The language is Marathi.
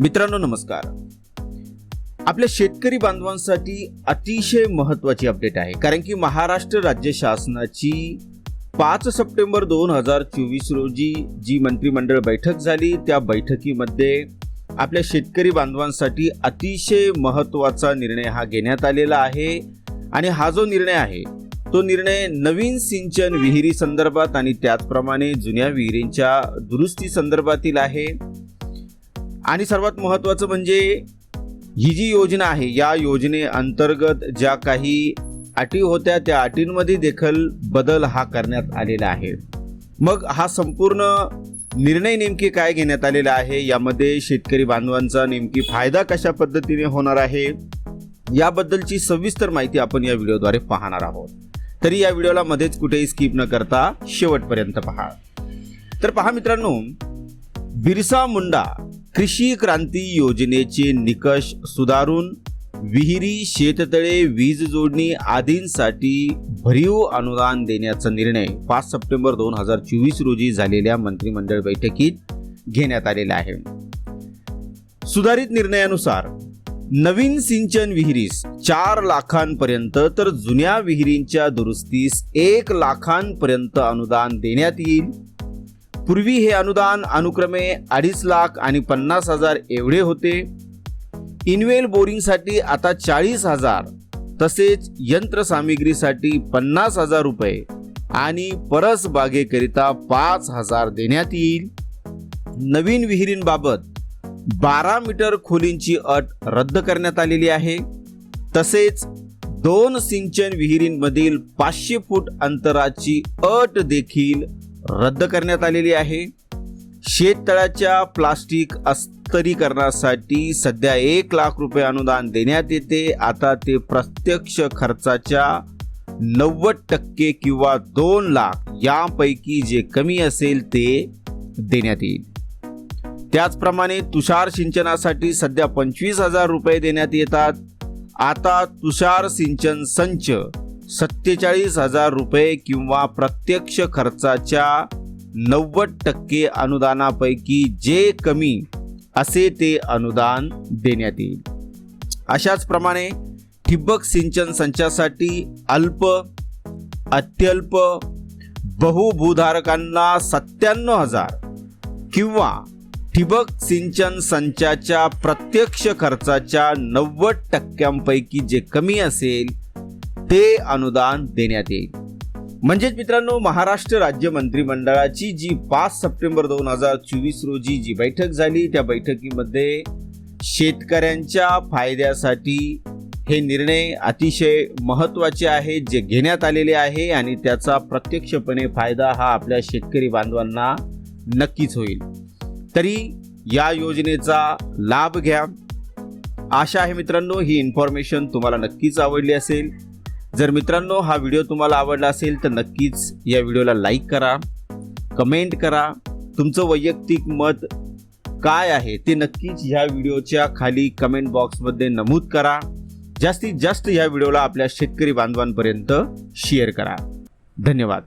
मित्रांनो नमस्कार. आपल्या शेतकरी बांधवांसाठी अतिशय महत्वाची अपडेट आहे कारण की महाराष्ट्र राज्य शासनाची पाच सप्टेंबर दोन हजार चोवीस रोजी जी मंत्रिमंडळ बैठक झाली त्या बैठकीमध्ये आपल्या शेतकरी बांधवांसाठी अतिशय महत्त्वाचा निर्णय हा घेण्यात आलेला आहे. आणि हा जो निर्णय आहे तो निर्णय नवीन सिंचन विहिरी संदर्भात आणि त्याचप्रमाणे जुन्या विहिरींच्या दुरुस्ती संदर्भातील आहे. आणि सर्वात महत्त्वाचं म्हणजे ही जी योजना आहे या योजनेअंतर्गत ज्या काही अटी होत्या त्या अटींमध्ये देखील बदल हा करण्यात आलेला आहे. मग हा संपूर्ण निर्णय नेमके काय घेण्यात आलेला आहे? यामध्ये शेतकरी बांधवांचा नेमकी फायदा कशा पद्धतीने होणार आहे? याबद्दलची सविस्तर माहिती आपण या व्हिडिओद्वारे पाहणार आहोत. तरी या व्हिडिओला मध्येच कुठेही स्किप न करता शेवटपर्यंत पहा. तर पहा मित्रांनो बिरसा मुंडा कृषी क्रांती योजनेचे निकष सुधारून विहिरी शेततळे वीज जोडणी आदींसाठी भरीव अनुदान देण्याचा निर्णय पाच सप्टेंबर दोन हजार चोवीस रोजी झालेल्या मंत्रिमंडळ बैठकीत घेण्यात आलेला आहे. सुधारित निर्णयानुसार नवीन सिंचन विहिरीस चार लाखांपर्यंत तर जुन्या विहिरींच्या दुरुस्तीस एक लाखांपर्यंत अनुदान देण्यात येईल. पूर्वी हे अनुदान अनुक्रमे अडीच लाख आणि पन्नास हजार एवढे होते. इनवेल बोरिंगसाठी आता चाळीस हजार तसेच यंत्रसामिग्रीसाठी पन्नास हजार रुपये आणि परस बागेकरिता पाच हजार देण्यात येईल. नवीन विहिरींबाबत बारा मीटर खोलींची अट रद्द करण्यात आलेली आहे. तसेच दोन सिंचन विहिरींमधील पाचशे फूट अंतराची अट देखील रद्द करण्यात आलेली आहे. शेततळ्याच्या प्लास्टिक अस्तरीकरणासाठी सध्या एक लाख रुपये अनुदान देण्यात येते. आता ते प्रत्यक्ष खर्चाच्या नव्वद टक्के किंवा दोन लाख यापैकी जे कमी असेल ते देण्यात येईल. त्याचप्रमाणे तुषार सिंचनासाठी सध्या पंचवीस हजार रुपये देण्यात येतात. आता तुषार सिंचन संच सत्तेचाळीस हजार रुपये किंवा प्रत्यक्ष खर्चाच्या नव्वद टक्के अनुदानापैकी जे कमी असे ते अनुदान देण्यात येईल. अशाच प्रमाणे ठिबक सिंचन संचासाठी अल्प अत्यल्प बहुभूधारकांना सत्त्याण्णव हजार किंवा ठिबक सिंचन संचाच्या प्रत्यक्ष खर्चाच्या नव्वद टक्क्यांपैकी जे कमी असेल ते अनुदान देण्यात येईल. म्हणजेच मित्रांनो महाराष्ट्र राज्य मंत्रिमंडळाची जी पाच सप्टेंबर दोन हजार चोवीस रोजी जी बैठक झाली त्या बैठकीमध्ये शेतकऱ्यांच्या फायद्यासाठी हे निर्णय अतिशय महत्त्वाचे आहेत जे घेण्यात आलेले आहे आणि त्याचा प्रत्यक्षपणे फायदा हा आपल्या शेतकरी बांधवांना नक्कीच होईल. तरी या योजनेचा लाभ घ्या. आशा आहे मित्रांनो ही इन्फॉर्मेशन तुम्हाला नक्कीच आवडली असेल. जर मित्रांनो हा व्हिडिओ तुम्हाला आवडला असेल तर नक्कीच या व्हिडिओला लाईक करा कमेंट करा. तुमचं वैयक्तिक मत काय आहे ते नक्कीच ह्या व्हिडिओच्या खाली कमेंट बॉक्समध्ये नमूद करा. जास्तीत जास्त या व्हिडिओला आपल्या शेतकरी बांधवांपर्यंत शेअर करा. धन्यवाद.